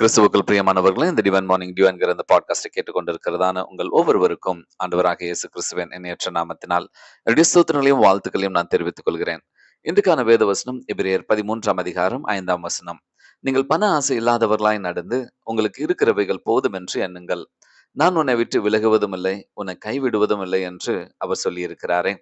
கிறிஸ்துவுக்கள் பிரியமானவர்களே இந்த டிவன் மார்னிங் டிவன் இந்த பாட்காஸ்டை கேட்டுக்கொண்டிருக்கிறதான உங்கள் ஒவ்வொருவருக்கும் ஆண்டவராக இயேசு கிறிஸ்துவின் எண்ணற்ற நாமத்தினால் சூத்திரங்களையும் வாழ்த்துக்களையும் நான் தெரிவித்துக் கொள்கிறேன். இன்றுக்கான வேத வசனம் எபிரேயர் பதிமூன்றாம் அதிகாரம் ஐந்தாம் வசனம். நீங்கள் பண ஆசை இல்லாதவர்களாய் நடந்து உங்களுக்கு இருக்கிறவைகள் போதும் என்று எண்ணுங்கள். நான் உன்னை விட்டு விலகுவதும் இல்லை உன்னை கைவிடுவதும் இல்லை என்று அவர் சொல்லியிருக்கிறாரே.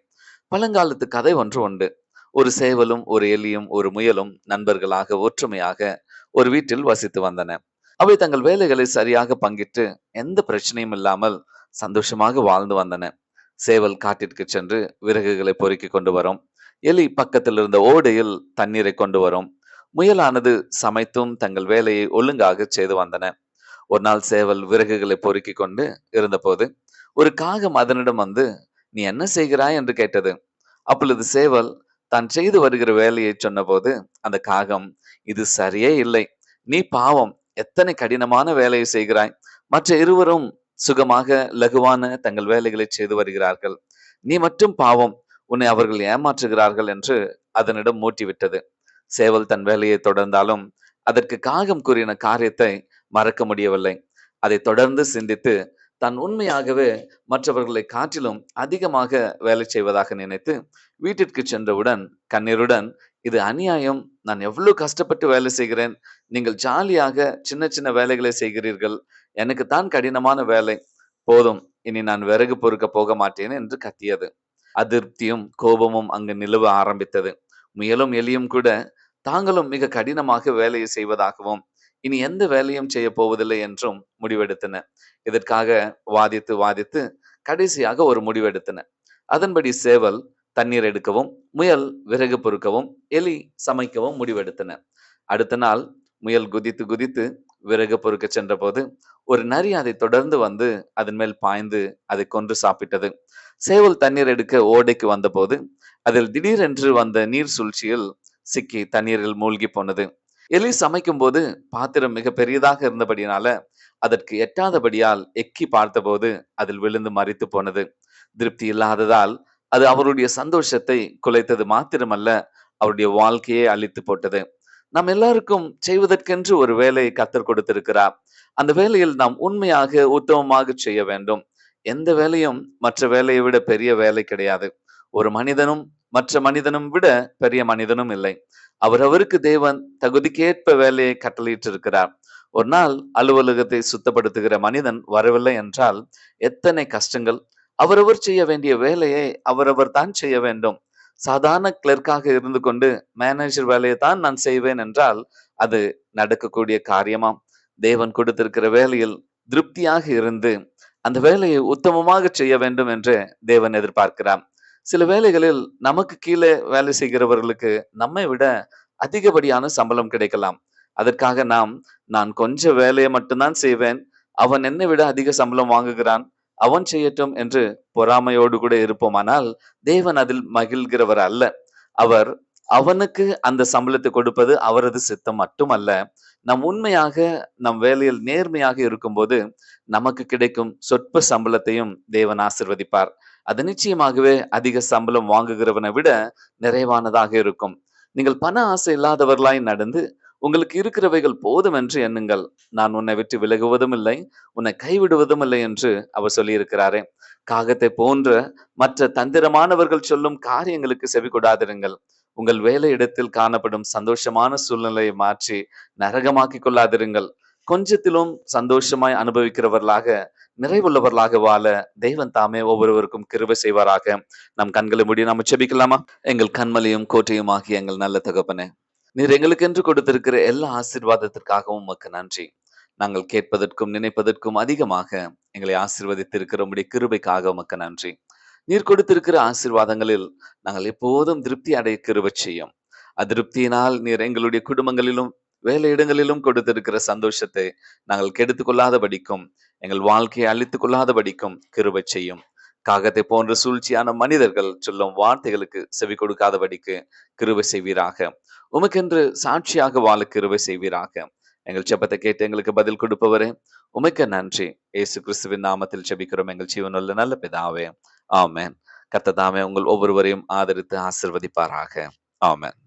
பழங்காலத்து கதை ஒன்று உண்டு. ஒரு சேவலும் ஒரு எலியும் ஒரு முயலும் நண்பர்களாக ஒற்றுமையாக ஒரு வீட்டில் வசித்து வந்தன. அவை தங்கள் வேலைகளை சரியாக பங்கிட்டு எந்த பிரச்சனையும் இல்லாமல் சந்தோஷமாக வாழ்ந்து வந்தன. சேவல் காட்டிற்கு சென்று விறகுகளை பொறுக்கி கொண்டு வரும். எலி பக்கத்தில் இருந்த ஓடையில் தண்ணீரை கொண்டு வரும். முயலானது சமைத்தும் தங்கள் வேலையை ஒழுங்காக செய்து வந்தன. ஒரு நாள் சேவல் விறகுகளை பொறுக்கி கொண்டு இருந்தபோது ஒரு காகம் அதனிடம் வந்து நீ என்ன செய்கிறாய்? என்று கேட்டது. அப்பொழுது சேவல் தான் செய்து வருகிற வேலையை சொன்னபோது அந்த காகம் இது சரியே இல்லை. நீ பாவம் எத்தனை கடினமான வேலையை செய்கிறாய்? மற்ற இருவரும் சுகமாக லகுவான தங்கள் வேலைகளை செய்து வருகிறார்கள். நீ மட்டும் பாவம் உன்னை அவர்கள் ஏமாற்றுகிறார்கள் என்று அதனிடம் மூட்டிவிட்டது. சேவல் தன் வேலையை தொடர்ந்தாலும் அதற்கு காகம் கூறின காரியத்தை மறக்க முடியவில்லை. அதை தொடர்ந்து சிந்தித்து தான் உண்மையாகவே மற்றவர்களை காட்டிலும் அதிகமாக வேலை செய்வதாக நினைத்து வீட்டிற்கு சென்றவுடன் கண்ணீருடன் இது அநியாயம். நான் எவ்வளவு கஷ்டப்பட்டு வேலை செய்கிறேன். நீங்கள் ஜாலியாக சின்ன சின்ன வேலைகளை செய்கிறீர்கள். எனக்கு தான் கடினமான வேலை. போதும். இனி நான் விறகு பொறுக்க போக மாட்டேன் என்று கத்தியது. அதிருப்தியும் கோபமும் அங்கு நிலவ ஆரம்பித்தது. முயலும் எலியும் கூட தாங்களும் மிக கடினமாக வேலையை செய்வதாகவும் இனி எந்த வேலையும் செய்ய போவதில்லை என்றும் முடிவெடுத்தன. இதற்காக வாதித்து வாதித்து கடைசியாக ஒரு முடிவெடுத்தன. அதன்படி சேவல் தண்ணீர் எடுக்கவும் முயல் விறகு பொறுக்கவும் எலி சமைக்கவும் முடிவெடுத்தன. அடுத்த நாள் முயல் குதித்து குதித்து விறகு பொறுக்க சென்றபோது ஒரு நரி அதை தொடர்ந்து வந்து அதன் மேல் பாய்ந்து அதை கொன்று சாப்பிட்டது. சேவல் தண்ணீர் எடுக்க ஓடைக்கு வந்தபோது அதில் திடீரென்று வந்த நீர் சூழ்ச்சியில் சிக்கி தண்ணீரில் மூழ்கி போனது. எலி சமைக்கும் போது பாத்திரம் மிக பெரியதாக இருந்தபடினால அதற்கு எட்டாதபடியால் எக்கி பார்த்தபோது அதில் விழுந்து மறித்து போனது. திருப்தி இல்லாததால் அது அவருடைய சந்தோஷத்தை குலைத்தது மாத்திரமல்ல அவருடைய வாழ்க்கையை அழித்து போட்டது. நாம் எல்லாருக்கும் செய்வதற்கென்று ஒரு வேலையை கத்தர் கொடுத்திருக்கிறார். அந்த வேலையில் நாம் உண்மையாக உத்தமமாக செய்ய வேண்டும். எந்த வேலையும் மற்ற வேலையை விட பெரிய வேலை கிடையாது. ஒரு மனிதனும் மற்ற மனிதனும் விட பெரிய மனிதனும் இல்லை. அவரவருக்கு தேவன் தகுதிக்கேற்ப வேலையை கட்டளையிட்டிருக்கிறார். ஒரு நாள் அலுவலகத்தை சுத்தப்படுத்துகிற மனிதன் வரவில்லை என்றால் எத்தனை கஷ்டங்கள் அவரவர் செய்ய வேண்டிய வேலையை அவரவர் தான் செய்ய வேண்டும். சாதாரண கிளர்க்காக இருந்து கொண்டு மேனேஜர் வேலையை தான் நான் செய்வேன் என்றால் அது நடக்கக்கூடிய காரியமாம். தேவன் கொடுத்திருக்கிற வேலையில் திருப்தியாக இருந்து அந்த வேலையை உத்தமமாக செய்ய வேண்டும் என்று தேவன் எதிர்பார்க்கிறான் சில வேலைகளில் நமக்கு கீழே வேலை செய்கிறவர்களுக்கு நம்மை விட அதிகப்படியான சம்பளம் கிடைக்கலாம். அதற்காக நாம் நான் கொஞ்ச வேலையை மட்டும்தான் செய்வேன். அவன் என்னை விட அதிக சம்பளம் வாங்குகிறான். அவன் செய்யட்டும் என்று பொறாமையோடு கூட இருப்போமானால் தேவன் அதில் மகிழ்கிறவர் அல்ல. அவர் அவனுக்கு அந்த சம்பளத்தை கொடுப்பது அவரது சித்தம் மட்டுமல்ல. நம் உண்மையாக நம் வேலையில் நேர்மையாக இருக்கும்போது நமக்கு கிடைக்கும் சொற்ப சம்பளத்தையும் தேவன் ஆசிர்வதிப்பார். அது நிச்சயமாகவே அதிக சம்பளம் வாங்குகிறவனை விட நிறைவானதாக இருக்கும். நீங்கள் பண ஆசை இல்லாதவர்களாய் நடந்து உங்களுக்கு இருக்கிறவைகள் போதும் என்று எண்ணுங்கள். நான் உன்னை விட்டு விலகுவதும் இல்லை உன்னை கைவிடுவதும் இல்லை என்று அவர் சொல்லியிருக்கிறாரே. காகத்தை போன்ற மற்ற தந்திரமானவர்கள் சொல்லும் காரியங்களுக்கு செவி கொடாதிருங்கள். உங்கள் வேலை இடத்தில் காணப்படும் சந்தோஷமான சூழ்நிலையை மாற்றி நரகமாக்கி கொள்ளாதிருங்கள். கொஞ்சத்திலும் சந்தோஷமாய் அனுபவிக்கிறவர்களாக நிறைவுள்ளவர்களாக வாழ தெய்வன் தாமே ஒவ்வொருவருக்கும் கிருபை செய்வாராக. நம் கண்களை முடியும் நாம் செபிக்கலாமா? எங்கள் கண்மலையும் கோட்டையும் ஆகிய எங்கள் நல்ல தகப்பனே. நீர் எங்களுக்கென்று கொடுத்திருக்கிற எல்லா ஆசிர்வாதத்திற்காகவும் உமக்கு நன்றி. நாங்கள் கேட்பதற்கும் நினைப்பதற்கும் அதிகமாக எங்களை ஆசிர்வதித்திருக்கிற உடைய கிருபைக்காக உமக்கு நன்றி. நீர் கொடுத்திருக்கிற ஆசிர்வாதங்களில் நாங்கள் எப்போதும் திருப்தி அடைய கிருபை செய்யும். அதிருப்தியினால் நீர் எங்களுடைய குடும்பங்களிலும் வேலை இடங்களிலும் கொடுத்திருக்கிற சந்தோஷத்தை நாங்கள் கெடுத்து கொள்ளாத படிக்கும் எங்கள் வாழ்க்கையை அழித்துக் கொள்ளாத படிக்கும் கிருபை செய்யும். காகத்தை போன்ற சூழ்ச்சியான மனிதர்கள் சொல்லும் வார்த்தைகளுக்கு செவி கொடுக்காதபடிக்கு கிருபை செய்வீராக. உமக்கென்று சாட்சியாக வாழ கிருவை செய்வீராக. எங்கள் செப்பத்தை கேட்டு எங்களுக்கு பதில் கொடுப்பவரே உமக்கு நன்றி. ஏசு கிறிஸ்துவின் நாமத்தில் செபிக்கிறோம் எங்கள் ஜீவனுள்ள நல்ல பிதாவே. ஆமேன். கத்ததாமே உங்கள் ஒவ்வொருவரையும் ஆதரித்து ஆசிர்வதிப்பாராக. ஆமேன்.